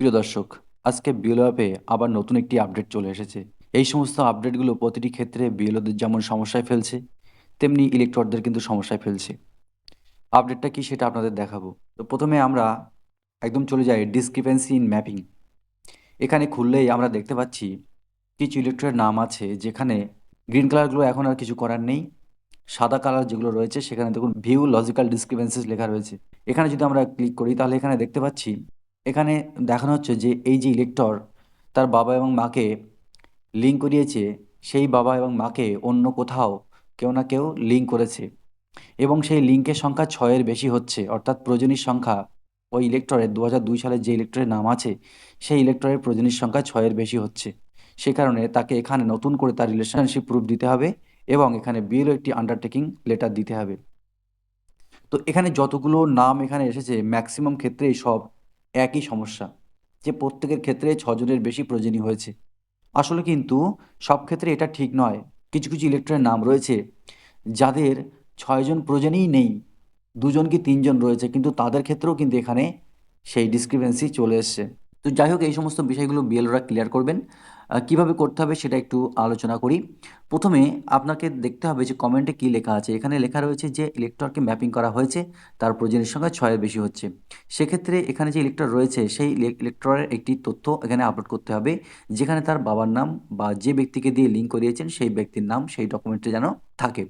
প্রিয় দর্শক, আজকে বিএলও অ্যাপে আবার নতুন একটি আপডেট চলে এসেছে। এই সমস্ত আপডেটগুলো প্রতিটি ক্ষেত্রে বিএলওদের যেমন সমস্যায় ফেলছে, তেমনি ইলেকট্রকদের কিন্তু সমস্যায় ফেলছে। আপডেটটা কি সেটা আপনাদের দেখাবো। তো প্রথমে আমরা একদম চলে যাই ডিসক্রিপেন্সি ইন ম্যাপিং এখানে খুললেই আমরা দেখতে পাচ্ছি কিছু ইলেকট্রনের নাম আছে, যেখানে গ্রিন কালারগুলো এখন আর কিছু করার নেই। সাদা কালার যেগুলো রয়েছে, সেখানে দেখুন ভিউ লজিক্যাল ডিসক্রিপেন্সিস লেখা রয়েছে। এখানে যদি আমরা ক্লিক করি, তাহলে এখানে দেখতে পাচ্ছি এখানে দেখানো হচ্ছে যে এই যে ইলেক্টর, তার বাবা এবং মাকে লিঙ্ক করিয়েছে, সেই বাবা এবং মাকে অন্য কোথাও কেউ না কেউ লিঙ্ক করেছে। এবং সেই লিঙ্কের সংখ্যা ছয়ের বেশি হচ্ছে, অর্থাৎ প্রয়োজনীর সংখ্যা ওই ইলেক্টরের দু হাজার দুই সালের যে ইলেক্টরের নাম আছে, সেই ইলেক্টরের প্রয়োজনীর সংখ্যা ছয়ের বেশি হচ্ছে। সে কারণে তাকে এখানে নতুন করে তার রিলেশনশিপ প্রুফ দিতে হবে এবং এখানে বিএলও একটি আন্ডারটেকিং লেটার দিতে হবে। তো এখানে যতগুলো নাম এখানে এসেছে ম্যাক্সিমাম ক্ষেত্রেই সব একই সমস্যা, যে প্রত্যেকের ক্ষেত্রে ছজনের বেশি প্রয়োজনীয় হয়েছে। আসলে কিন্তু সব ক্ষেত্রে এটা ঠিক নয়। কিছু কিছু ইলেকট্রনের নাম রয়েছে যাদের ছয়জন প্রয়োজনই নেই, দুজন কি তিনজন রয়েছে, কিন্তু তাদের ক্ষেত্রেও কিন্তু এখানে সেই ডিসক্রিপেন্সি চলে এসছে। তো যাই হোক, এই সমস্ত বিষয়গুলো বিএলওরা ক্লিয়ার করবেন। কীভাবে করতে হবে সেটা একটু আলোচনা করি। প্রথমে আপনাকে দেখতে হবে যে কমেন্টে কী লেখা আছে। এখানে লেখা রয়েছে যে ইলেকটরকে ম্যাপিং করা হয়েছে, তার প্রয়োজনের সংখ্যা ছয়ের বেশি হচ্ছে। সেক্ষেত্রে এখানে যে ইলেকটর রয়েছে, সেই ইলেকটরের একটি তথ্য এখানে আপলোড করতে হবে, যেখানে তার বাবার নাম বা যে ব্যক্তিকে দিয়ে লিঙ্ক করিয়েছেন, সেই ব্যক্তির নাম, সেই ডকুমেন্টে যেন থাকে।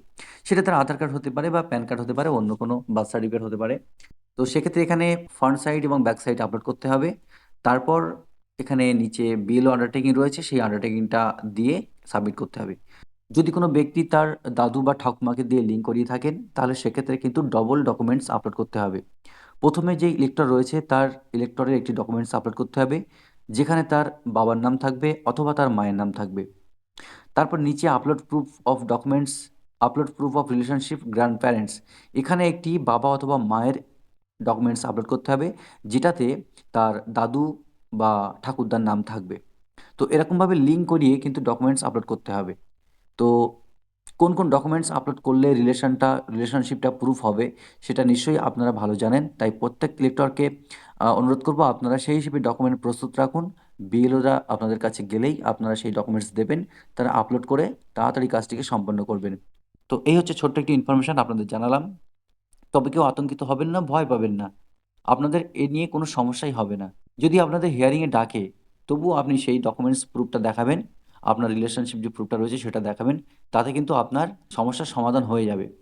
সেটা তার আধার কার্ড হতে পারে বা প্যান কার্ড হতে পারে, অন্য কোনো বার্থ সার্টিফিকেট হতে পারে। তো সেক্ষেত্রে এখানে ফ্রন্ট সাইড এবং ব্যাক সাইড আপলোড করতে হবে। তারপর এখানে নিচে বিএলও আন্ডারটেকিং রয়েছে, সেই আন্ডারটেকিংটা দিয়ে সাবমিট করতে হবে। যদি কোনো ব্যক্তি তার দাদু বা ঠাকুমাকে দিয়ে লিঙ্ক করিয়ে থাকেন, তাহলে সেক্ষেত্রে কিন্তু ডবল ডকুমেন্টস আপলোড করতে হবে। প্রথমে যে ইলেক্টর রয়েছে, তার ইলেক্টরের একটি ডকুমেন্টস আপলোড করতে হবে, যেখানে তার বাবার নাম থাকবে অথবা তার মায়ের নাম থাকবে। তারপর নিচে upload proof of documents upload proof of relationship grandparents এখানে একটি বাবা অথবা মায়ের ডকুমেন্টস আপলোড করতে হবে, যেটাতে তার দাদু বা ঠাকুরদার নাম থাকবে। তো এরকমভাবে লিঙ্ক করিয়ে কিন্তু ডকুমেন্টস আপলোড করতে হবে। তো কোন কোন ডকুমেন্টস আপলোড করলে রিলেশনটা রিলেশনশিপটা প্রুফ হবে, সেটা নিশ্চয়ই আপনারা ভালো জানেন। তাই প্রত্যেক ইলেক্টরকে অনুরোধ করব আপনারা সেই হিসেবে ডকুমেন্ট প্রস্তুত রাখুন। বিএলওরা আপনাদের কাছে গেলেই আপনারা সেই ডকুমেন্টস দেবেন, তারা আপলোড করে তাড়াতাড়ি কাজটিকে সম্পন্ন করবেন। তো এই হচ্ছে ছোট্ট একটি ইনফরমেশান আপনাদের জানালাম। তবে কেউ আতঙ্কিত হবেন না, ভয় পাবেন না। আপনাদের এ নিয়ে কোনো সমস্যাই হবে না। যদি আপনাদের হিয়ারিংয়ে ডাকে, তবুও আপনি সেই ডকুমেন্টস প্রুফটা দেখাবেন, আপনার রিলেশনশিপ যে প্রুফটা রয়েছে সেটা দেখাবেন, তাতে কিন্তু আপনার সমস্যার সমাধান হয়ে যাবে।